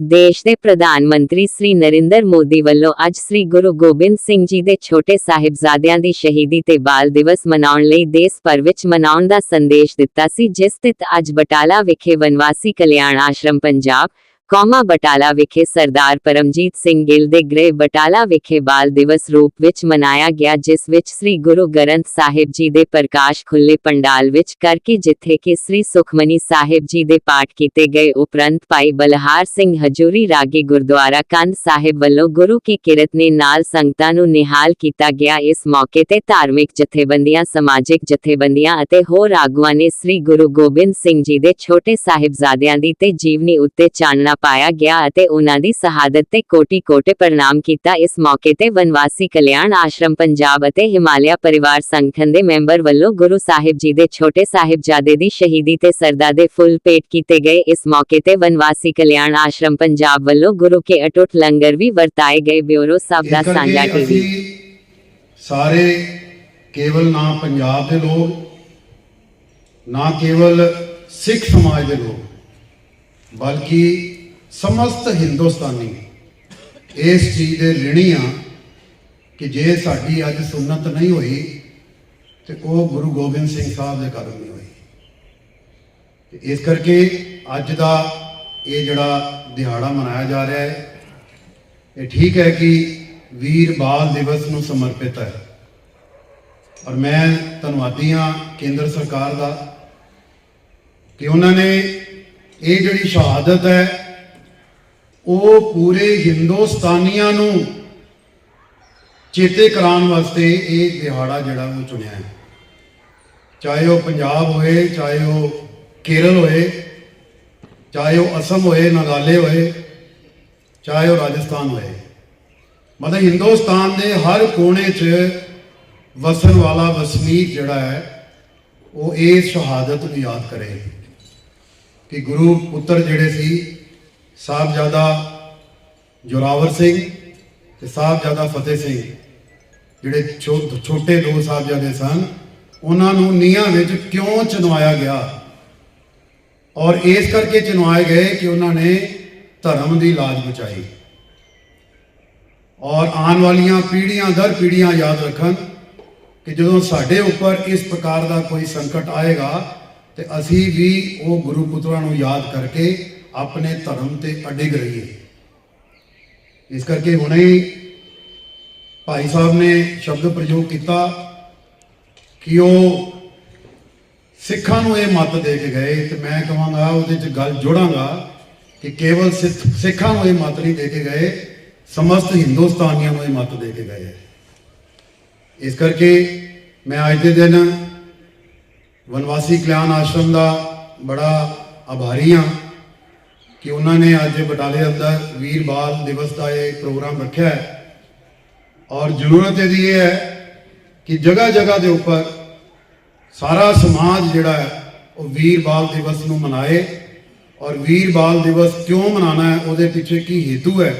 ਦੇਸ਼ ਦੇ ਪ੍ਰਧਾਨ ਮੰਤਰੀ ਸ੍ਰੀ ਨਰਿੰਦਰ ਮੋਦੀ ਵੱਲੋਂ ਅੱਜ ਸ੍ਰੀ ਗੁਰੂ ਗੋਬਿੰਦ ਸਿੰਘ ਜੀ ਦੇ ਛੋਟੇ ਸਾਹਿਬਜ਼ਾਦਿਆਂ ਦੀ ਸ਼ਹੀਦੀ ਤੇ ਬਾਲ ਦਿਵਸ ਮਨਾਉਣ ਲਈ ਦੇਸ਼ ਭਰ ਵਿੱਚ ਮਨਾਉਣ ਦਾ ਸੰਦੇਸ਼ ਦਿੱਤਾ ਸੀ, ਜਿਸ ਸਥਿਤ ਅੱਜ ਬਟਾਲਾ ਵਿਖੇ ਵਨਵਾਸੀ ਕਲਿਆਣ ਆਸ਼ਰਮ, ਪੰਜਾਬ ਕੌਮਾ ਬਟਾਲਾ ਵਿਖੇ ਸਰਦਾਰ ਪਰਮਜੀਤ ਸਿੰਘ ਗਿੱਲ ਦੇ ਗ੍ਰਹਿ ਬਟਾਲਾ ਵਿਖੇ ਬਾਲ ਦਿਵਸ ਰੂਪ ਵਿੱਚ ਮਨਾਇਆ ਗਿਆ, ਜਿਸ ਵਿੱਚ ਸ੍ਰੀ ਗੁਰੂ ਗ੍ਰੰਥ ਸਾਹਿਬ ਜੀ ਦੇ ਪ੍ਰਕਾਸ਼ ਖੁੱਲੇ ਪੰਡਾਲ ਵਿੱਚ ਕਰਕੇ ਜਿੱਥੇ ਕਿ ਸ੍ਰੀ ਸੁਖਮਨੀ ਸਾਹਿਬ ਜੀ ਦੇ ਪਾਠ ਕੀਤੇ ਗਏ, ਉਪਰੰਤ ਭਾਈ ਬਲਹਾਰ ਸਿੰਘ ਹਜੂਰੀ ਰਾਗੀ ਗੁਰਦੁਆਰਾ ਕੰਧ ਸਾਹਿਬ ਵੱਲੋਂ ਗੁਰੂ ਕੀ ਕਿਰਤ ਨੇ ਨਾਲ ਸੰਗਤਾਂ ਨੂੰ ਨਿਹਾਲ ਕੀਤਾ ਗਿਆ। ਇਸ ਮੌਕੇ ਤੇ ਧਾਰਮਿਕ ਜਥੇਬੰਦੀਆਂ, ਸਮਾਜਿਕ ਜਥੇਬੰਦੀਆਂ ਅਤੇ ਹੋਰ ਆਗੂਆਂ ਨੇ ਸ੍ਰੀ ਗੁਰੂ ਗੋਬਿੰਦ ਸਿੰਘ ਜੀ ਦੇ ਛੋਟੇ ਸਾਹਿਬਜ਼ਾਦਿਆਂ ਦੀ ਤੇ ਜੀਵਨੀ ਉੱਤੇ ਚਾਨਣਾ ਪਾਇਆ ਗਿਆ ਅਤੇ ਉਹਨਾਂ ਦੀ ਸ਼ਹਾਦਤ ਤੇ ਕੋਟੀ-ਕੋਟੇ ਪ੍ਰਣਾਮ ਕੀਤਾ। ਇਸ ਮੌਕੇ ਤੇ ਵਨਵਾਸੀ ਕਲਿਆਣ ਆਸ਼ਰਮ ਪੰਜਾਬ ਅਤੇ ਹਿਮਾਲਿਆ ਪਰਿਵਾਰ ਸੰਗਠਨ ਦੇ ਮੈਂਬਰ ਵੱਲੋਂ ਗੁਰੂ ਸਾਹਿਬ ਜੀ ਦੇ ਛੋਟੇ ਸਾਹਿਬਜ਼ਾਦੇ ਦੀ ਸ਼ਹੀਦੀ ਤੇ ਸਰਦਾ ਦੇ ਫੁੱਲ ਭੇਟ ਕੀਤੇ ਗਏ। ਇਸ ਮੌਕੇ ਤੇ ਵਨਵਾਸੀ ਕਲਿਆਣ ਆਸ਼ਰਮ ਪੰਜਾਬ ਵੱਲੋਂ ਗੁਰੂ ਕੇ ਅਟੁੱਟ ਲੰਗਰ ਵੀ ਵਰਤਾਏ ਗਏ। ਬਿਊਰੋ ਸਾਹਿਬ ਦਾ ਸਾਂਝਾ ਟੀਵੀ। ਸਾਰੇ ਕੇਵਲ ਨਾ ਪੰਜਾਬ ਦੇ ਲੋਕ ਨਾ ਕੇਵਲ ਸਿੱਖ ਸਮਾਜ ਦੇ ਲੋਕ ਬਲਕਿ ਸਮਸਤ ਹਿੰਦੁਸਤਾਨੀ ਇਸ ਚੀਜ਼ ਦੇ ਰਿਣੀ ਆ ਕਿ ਜੇ ਸਾਡੀ ਅੱਜ ਸੁਨਨਤ ਨਹੀਂ ਹੋਈ ਤੇ ਉਹ ਗੁਰੂ ਗੋਬਿੰਦ ਸਿੰਘ ਸਾਹਿਬ ਦੇ ਕਾਰਨ ਨਹੀਂ ਹੋਈ। ਇਸ ਕਰਕੇ ਅੱਜ ਦਾ ਇਹ ਜਿਹੜਾ ਦਿਹਾੜਾ ਮਨਾਇਆ ਜਾ ਰਿਹਾ ਹੈ, ਇਹ ਠੀਕ ਹੈ ਕਿ ਵੀਰ ਬਾਲ ਦਿਵਸ ਨੂੰ ਸਮਰਪਿਤ ਹੈ। ਔਰ ਮੈਂ ਧੰਨਵਾਦੀ ਹਾਂ ਕੇਂਦਰ ਸਰਕਾਰ ਦਾ ਕਿ ਉਹਨਾਂ ਨੇ ਇਹ ਜਿਹੜੀ ਸ਼ਹਾਦਤ ਹੈ ਉਹ ਪੂਰੇ ਹਿੰਦੁਸਤਾਨੀਆਂ ਨੂੰ ਚੇਤੇ ਕਰਾਉਣ ਵਾਸਤੇ ਇਹ ਦਿਹਾੜਾ ਜਿਹੜਾ ਉਹ ਚੁਣਿਆ ਹੈ। ਚਾਹੇ ਉਹ ਪੰਜਾਬ ਹੋਏ, ਚਾਹੇ ਉਹ ਕੇਰਲ ਹੋਏ, ਚਾਹੇ ਉਹ ਅਸਮ ਹੋਏ, ਨਾਗਾਲੇ ਹੋਏ, ਚਾਹੇ ਉਹ ਰਾਜਸਥਾਨ ਹੋਏ। ਮਤਲਬ ਹਿੰਦੁਸਤਾਨ ਦੇ ਹਰ ਕੋਨੇ 'ਚ ਵਸਣ ਵਾਲਾ ਵਸਨੀਕ ਜਿਹੜਾ ਹੈ, ਉਹ ਇਹ ਸ਼ਹਾਦਤ ਨੂੰ ਯਾਦ ਕਰੇ ਕਿ ਗੁਰੂ ਪੁੱਤਰ ਜਿਹੜੇ ਸੀ ਸਾਹਿਬਜ਼ਾਦਾ ਜੋਰਾਵਰ ਸਿੰਘ ਤੇ ਸਾਹਿਬਜ਼ਾਦਾ ਫਤਿਹ ਸਿੰਘ ਜਿਹੜੇ ਛੋ- ਛੋਟੇ ਦੋ ਸਾਹਿਬਜ਼ਾਦੇ ਸਨ ਉਹਨਾਂ ਨੂੰ ਨੀਹਾਂ ਵਿੱਚ ਕਿਉਂ ਚਨਵਾਇਆ ਗਿਆ ਔਰ ਇਸ ਕਰਕੇ ਚਨਵਾਏ ਗਏ ਕਿ ਉਹਨਾਂ ਨੇ ਧਰਮ ਦੀ ਲਾਜ ਬਚਾਈ ਔਰ ਆਉਣ ਵਾਲੀਆਂ ਪੀੜ੍ਹੀਆਂ ਦਰ ਪੀੜ੍ਹੀਆਂ ਯਾਦ ਰੱਖਣ ਕਿ ਜਦੋਂ ਸਾਡੇ ਉੱਪਰ ਇਸ ਪ੍ਰਕਾਰ ਦਾ ਕੋਈ ਸੰਕਟ ਆਏਗਾ ਤੇ ਅਸੀਂ ਵੀ ਉਹ ਗੁਰੂ ਪੁੱਤਰਾਂ ਨੂੰ ਯਾਦ ਕਰਕੇ ਆਪਣੇ ਧਰਮ ਤੇ ਅਡਿਗ ਰਹੀਏ। ਇਸ ਕਰਕੇ ਹੁਣੇ ਹੀ ਭਾਈ ਸਾਹਿਬ ਨੇ ਸ਼ਬਦ ਪ੍ਰਯੋਗ ਕੀਤਾ ਕਿ ਉਹ ਸਿੱਖਾਂ ਨੂੰ ਇਹ ਮੱਤ ਦੇ ਕੇ ਗਏ ਤੇ ਮੈਂ ਕਹਾਂਗਾ ਉਹਦੇ 'ਚ ਗੱਲ ਜੋੜਾਂਗਾ ਕਿ ਕੇਵਲ ਸਿੱਖ- ਸਿੱਖਾਂ ਨੂੰ ਇਹ ਮੱਤ ਨਹੀਂ ਦੇ ਕੇ ਗਏ, ਸਮਸਤ ਹਿੰਦੁਸਤਾਨੀਆਂ ਨੂੰ ਇਹ ਮੱਤ ਦੇ ਕੇ ਗਏ। ਇਸ ਕਰਕੇ ਮੈਂ ਅੱਜ ਦੇ ਦਿਨ ਵਨਵਾਸੀ ਕਲਿਆਣ ਆਸ਼ਰਮ ਦਾ ਬੜਾ ਆਭਾਰੀ ਹਾਂ। ਕਿ ਉਹਨਾਂ ਨੇ ਅੱਜ ਬਟਾਲੇ ਅੰਦਰ ਵੀਰ ਬਾਲ ਦਿਵਸ ਦਾ ਇਹ ਪ੍ਰੋਗਰਾਮ ਰੱਖਿਆ ਹੈ। ਔਰ ਜ਼ਰੂਰਤ ਇਹਦੀ ਇਹ ਹੈ ਕਿ ਜਗ੍ਹਾ ਜਗ੍ਹਾ ਦੇ ਉੱਪਰ ਸਾਰਾ ਸਮਾਜ ਜਿਹੜਾ ਹੈ, ਉਹ ਵੀਰ ਬਾਲ ਦਿਵਸ ਨੂੰ ਮਨਾਏ। ਔਰ ਵੀਰ ਬਾਲ ਦਿਵਸ ਕਿਉਂ ਮਨਾਉਣਾ ਹੈ, ਉਹਦੇ ਪਿੱਛੇ ਕੀ ਹੇਤੂ ਹੈ,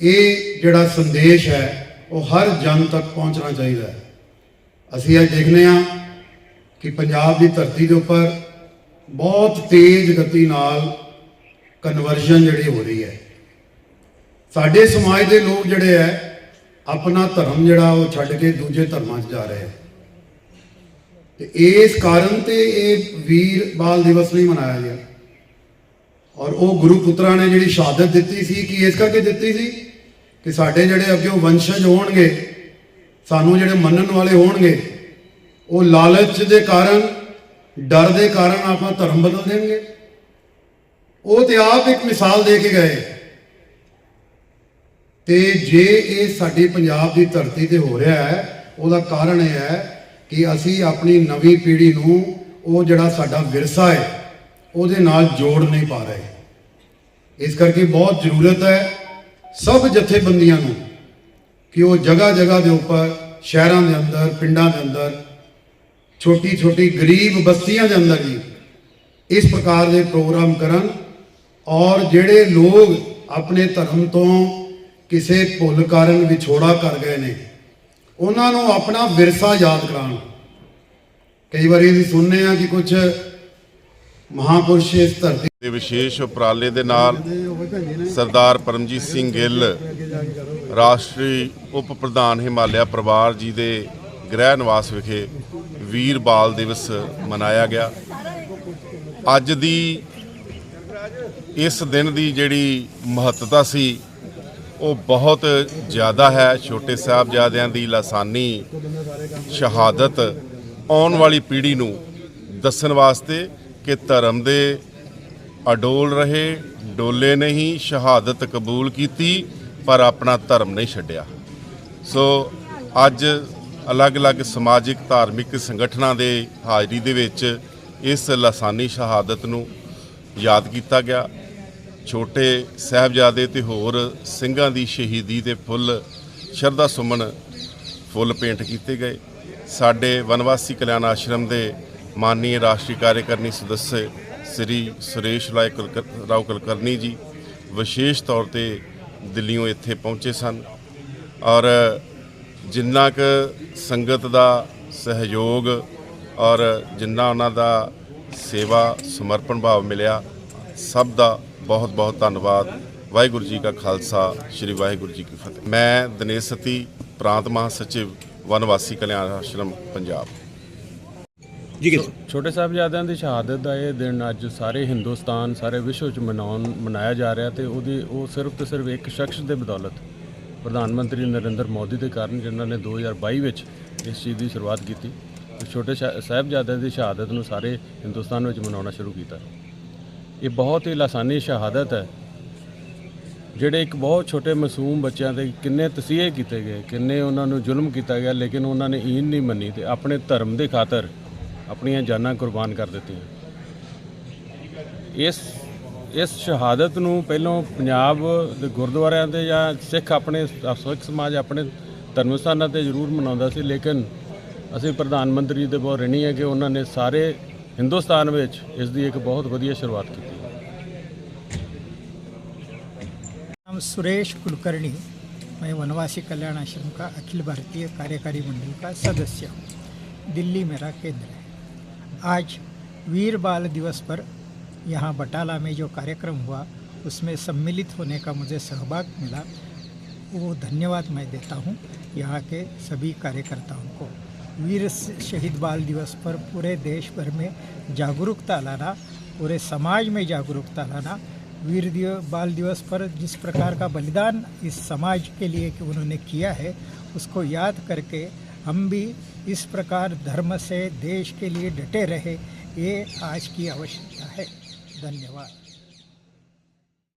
ਇਹ ਜਿਹੜਾ ਸੰਦੇਸ਼ ਹੈ, ਉਹ ਹਰ ਜਨ ਤੱਕ ਪਹੁੰਚਣਾ ਚਾਹੀਦਾ ਹੈ। ਅਸੀਂ ਇਹ ਦੇਖਦੇ ਹਾਂ ਕਿ ਪੰਜਾਬ ਦੀ ਧਰਤੀ ਦੇ ਉੱਪਰ ਬਹੁਤ ਤੇਜ਼ ਗਤੀ ਨਾਲ ਕਨਵਰਜਨ ਜਿਹੜੀ ਹੋ ਰਹੀ ਹੈ। ਸਾਡੇ ਸਮਾਜ ਦੇ ਲੋਕ ਜਿਹੜੇ ਹੈ, ਆਪਣਾ ਧਰਮ ਜਿਹੜਾ ਉਹ ਛੱਡ ਕੇ ਦੂਜੇ ਧਰਮਾਂ 'ਚ ਜਾ ਰਹੇ ਹੈ। ਤੇ ਇਸ ਕਾਰਨ ਤੇ ਇਹ ਵੀਰ ਬਾਲ ਦਿਵਸ ਨਹੀਂ ਮਨਾਇਆ ਗਿਆ। ਔਰ ਉਹ ਗੁਰੂ ਪੁੱਤਰਾਂ ਨੇ ਜਿਹੜੀ ਸ਼ਹਾਦਤ ਦਿੱਤੀ ਸੀ, ਕਿ ਇਸ ਕਰਕੇ ਦਿੱਤੀ ਸੀ? ਕਿ ਸਾਡੇ ਜਿਹੜੇ ਅੱਗੇ ਵੰਸ਼ਜ ਹੋਣਗੇ, ਸਾਨੂੰ ਜਿਹੜੇ ਮੰਨਣ ਵਾਲੇ ਹੋਣਗੇ, ਉਹ ਲਾਲਚ ਦੇ ਕਾਰਨ, ਡਰ ਦੇ ਕਾਰਨ ਆਪਣਾ ਧਰਮ ਬਦਲ ਦੇਣਗੇ। ਉਹ ਤੇ ਆਪ ਇੱਕ ਮਿਸਾਲ ਦੇ ਕੇ ਗਏ। ਤੇ ਜੇ ਇਹ ਸਾਡੀ ਪੰਜਾਬ ਦੀ ਧਰਤੀ ਤੇ ਹੋ ਰਿਹਾ ਹੈ, ਉਹਦਾ ਕਾਰਨ ਇਹ ਹੈ ਕਿ ਅਸੀਂ ਆਪਣੀ ਨਵੀਂ ਪੀੜ੍ਹੀ ਨੂੰ ਉਹ ਜਿਹੜਾ ਸਾਡਾ ਵਿਰਸਾ ਹੈ, ਉਹਦੇ ਨਾਲ ਜੋੜ ਨਹੀਂ ਪਾ ਰਹੇ। ਇਸ ਕਰਕੇ ਬਹੁਤ ਜ਼ਰੂਰਤ ਹੈ ਸਭ ਜਥੇਬੰਦੀਆਂ ਨੂੰ ਕਿ ਉਹ ਜਗ੍ਹਾ ਜਗ੍ਹਾ ਦੇ ਉੱਪਰ, ਸ਼ਹਿਰਾਂ ਦੇ ਅੰਦਰ, ਪਿੰਡਾਂ ਦੇ ਅੰਦਰ ਛੋਟੀ ਛੋਟੀ ਗਰੀਬ ਬਸਤੀਆਂ ਦੇ ਅੰਦਰ ਜੀ ਇਸ ਪ੍ਰਕਾਰ ਦੇ ਪ੍ਰੋਗਰਾਮ ਕਰਨ ਔਰ ਜਿਹੜੇ ਲੋਕ ਆਪਣੇ ਧਰਮ ਤੋਂ ਕਿਸੇ ਭੁੱਲ ਕਾਰਨ ਵਿਛੋੜਾ ਕਰ ਗਏ ਨੇ, ਉਹਨਾਂ ਨੂੰ ਆਪਣਾ ਵਿਰਸਾ ਯਾਦ ਕਰਾਉਣ। ਕਈ ਵਾਰੀ ਅਸੀਂ ਸੁਣਨੇ ਆ ਕਿ ਕੁਝ ਮਹਾਪੁਰਸ਼ ਇਸ ਧਰਤੀ ਦੇ ਵਿਸ਼ੇਸ਼ ਉਪਰਾਲੇ ਦੇ ਨਾਲ ਸਰਦਾਰ ਪਰਮਜੀਤ ਸਿੰਘ ਗਿੱਲ, ਰਾਸ਼ਟਰੀ ਉਪ ਪ੍ਰਧਾਨ ਹਿਮਾਲਿਆ ਪਰਿਵਾਰ ਜੀ ਦੇ ਗ੍ਰਹਿ ਨਿਵਾਸ ਵਿਖੇ ਵੀਰ ਬਾਲ ਦਿਵਸ ਮਨਾਇਆ ਗਿਆ। ਅੱਜ ਦੀ ਇਸ ਦਿਨ ਦੀ ਜਿਹੜੀ ਮਹੱਤਤਾ ਸੀ, ਉਹ ਬਹੁਤ ਜ਼ਿਆਦਾ ਹੈ। ਛੋਟੇ ਸਾਹਿਬਜ਼ਾਦਿਆਂ ਦੀ ਲਾਸਾਨੀ ਸ਼ਹਾਦਤ ਆਉਣ ਵਾਲੀ ਪੀੜ੍ਹੀ ਨੂੰ ਦੱਸਣ ਵਾਸਤੇ ਕਿ ਧਰਮ ਦੇ ਅਡੋਲ ਰਹੇ, ਡੋਲੇ ਨਹੀਂ, ਸ਼ਹਾਦਤ ਕਬੂਲ ਕੀਤੀ, ਪਰ ਆਪਣਾ ਧਰਮ ਨਹੀਂ ਛੱਡਿਆ। ਸੋ ਅੱਜ ਅਲੱਗ-ਅਲੱਗ ਸਮਾਜਿਕ, ਧਾਰਮਿਕ ਸੰਗਠਨਾਂ ਦੇ ਹਾਜ਼ਰੀ ਦੇ ਵਿੱਚ ਇਸ ਲਾਸਾਨੀ ਸ਼ਹਾਦਤ ਨੂੰ ਯਾਦ ਕੀਤਾ ਗਿਆ। ਛੋਟੇ ਸਾਹਿਬਜ਼ਾਦੇ ਤੇ ਹੋਰ ਸਿੰਘਾਂ ਦੀ ਸ਼ਹੀਦੀ ਦੇ ਫੁੱਲ ਸ਼ਰਧਾ ਸੁਮਨ ਫੁੱਲ ਪੇਂਟ ਕੀਤੇ ਗਏ। ਸਾਡੇ ਵਨਵਾਸੀ ਕਲਿਆਣ ਆਸ਼ਰਮ ਦੇ ਮਾਨਨੀय ਰਾਸ਼ਟਰੀ ਕਾਰਜਕਾਰਨੀ ਸਦੱਸਯ ਸ੍ਰੀ ਸੁਰੇਸ਼ ਰਾਏ ਕੁਲਕਰ- ਰਾਓ ਕੁਲਕਰਨੀ ਜੀ ਵਿਸ਼ੇਸ਼ ਤੌਰ ਤੇ ਦਿੱਲੀੋਂ ਇੱਥੇ ਪਹੁੰਚੇ ਸਨ ਔਰ ਜਿੰਨਾ ਕੁ ਸੰਗਤ ਦਾ ਸਹਿਯੋਗ ਔਰ ਜਿੰਨਾ ਉਹਨਾਂ ਦਾ ਸੇਵਾ ਸਮਰਪਣ ਭਾਵ ਮਿਲਿਆ, ਸਭ ਦਾ ਬਹੁਤ ਬਹੁਤ ਧੰਨਵਾਦ। ਵਾਹਿਗੁਰੂ ਜੀ ਕਾ ਖਾਲਸਾ ਸ੍ਰੀ ਵਾਹਿਗੁਰੂ ਜੀ ਕੀ ਫਤਿਹ। ਮੈਂ ਦਿਨੇਸ਼ ਸਤੀ ਪ੍ਰਾਂਤ ਮਹਾਸਚਿਵ ਵਨਵਾਸੀ ਕਲਿਆਣ ਆਸ਼ਰਮ ਪੰਜਾਬ। ਛੋਟੇ ਸਾਹਿਬਜ਼ਾਦਿਆਂ ਦੀ ਸ਼ਹਾਦਤ ਦਾ ਇਹ ਦਿਨ ਅੱਜ ਸਾਰੇ ਹਿੰਦੁਸਤਾਨ ਸਾਰੇ ਵਿਸ਼ਵ 'ਚ ਮਨਾਉਣ ਮਨਾਇਆ ਜਾ ਰਿਹਾ ਤੇ ਉਹਦੀ ਉਹ ਸਿਰਫ ਤੇ ਸਿਰਫ ਇੱਕ ਸ਼ਖਸ ਦੇ ਬਦੌਲਤ ਪ੍ਰਧਾਨ ਮੰਤਰੀ ਨਰਿੰਦਰ ਮੋਦੀ ਦੇ ਕਾਰਨ ਜਿਨ੍ਹਾਂ ਨੇ 2022 ਵਿੱਚ ਇਸ ਚੀਜ਼ ਦੀ ਸ਼ੁਰੂਆਤ ਕੀਤੀ। ਛੋਟੇ ਸਾਹਿਬਜ਼ਾਦਿਆਂ ਦੀ ਸ਼ਹਾਦਤ ਨੂੰ ਸਾਰੇ ਹਿੰਦੁਸਤਾਨ ਵਿੱਚ ਮਨਾਉਣਾ ਸ਼ੁਰੂ ਕੀਤਾ। ਇਹ ਬਹੁਤ ਹੀ ਲਾਸਾਨੀ ਸ਼ਹਾਦਤ ਹੈ। ਜਿਹੜੇ ਇੱਕ ਬਹੁਤ ਛੋਟੇ ਮਾਸੂਮ ਬੱਚਿਆਂ ਤੇ ਕਿੰਨੇ ਤਸੀਹੇ ਕੀਤੇ ਗਏ, ਕਿੰਨੇ ਉਹਨਾਂ ਨੂੰ ਜ਼ੁਲਮ ਕੀਤਾ ਗਿਆ, ਲੇਕਿਨ ਉਹਨਾਂ ਨੇ ਈਨ ਨਹੀਂ ਮੰਨੀ ਤੇ ਆਪਣੇ ਧਰਮ ਦੇ ਖਾਤਰ ਆਪਣੀਆਂ ਜਾਨਾਂ ਕੁਰਬਾਨ ਕਰ ਦਿੱਤੀਆਂ। ਇਸ ਇਸ ਸ਼ਹਾਦਤ ਨੂੰ ਪਹਿਲਾਂ ਪੰਜਾਬ ਦੇ ਗੁਰਦੁਆਰਿਆਂ ਤੇ ਜਾਂ ਸਿੱਖ ਆਪਣੇ, ਸਿੱਖ ਸਮਾਜ ਆਪਣੇ ਧਰਮ ਸਥਾਨਾਂ ਤੇ ਜ਼ਰੂਰ ਮਨਾਉਂਦਾ ਸੀ, ਲੇਕਿਨ ਅਸੀਂ ਪ੍ਰਧਾਨ ਮੰਤਰੀ ਦੇ ਬਹੁਤ ਰਿਣੀ ਹੈ ਕਿ ਉਹਨਾਂ ਨੇ ਸਾਰੇ ਹਿੰਦੁਸਤਾਨ ਵਿੱਚ ਇਸ ਦੀ ਇੱਕ ਬਹੁਤ ਵਧੀਆ ਸ਼ੁਰੂਆਤ ਕੀਤੀ नाम सुरेश कुलकर्णी मैं वनवासी कल्याण आश्रम का अखिल भारतीय कार्यकारी मंडल का सदस्य हूँ दिल्ली मेरा केंद्र है आज वीर बाल दिवस पर यहाँ बटाला में जो कार्यक्रम हुआ उसमें सम्मिलित होने का मुझे सहभाग मिला वो धन्यवाद मैं देता हूँ यहाँ के सभी कार्यकर्ताओं को वीर शहीद बाल दिवस पर पूरे देश भर में जागरूकता लाना, पूरे समाज में जागरूकता लाना वीर दिव बाल दिवस पर जिस प्रकार का बलिदान इस समाज के लिए कि उन्होंने किया है, उसको याद करके हम भी इस प्रकार धर्म से देश के लिए डटे रहे, ये आज की आवश्यकता है। धन्यवाद।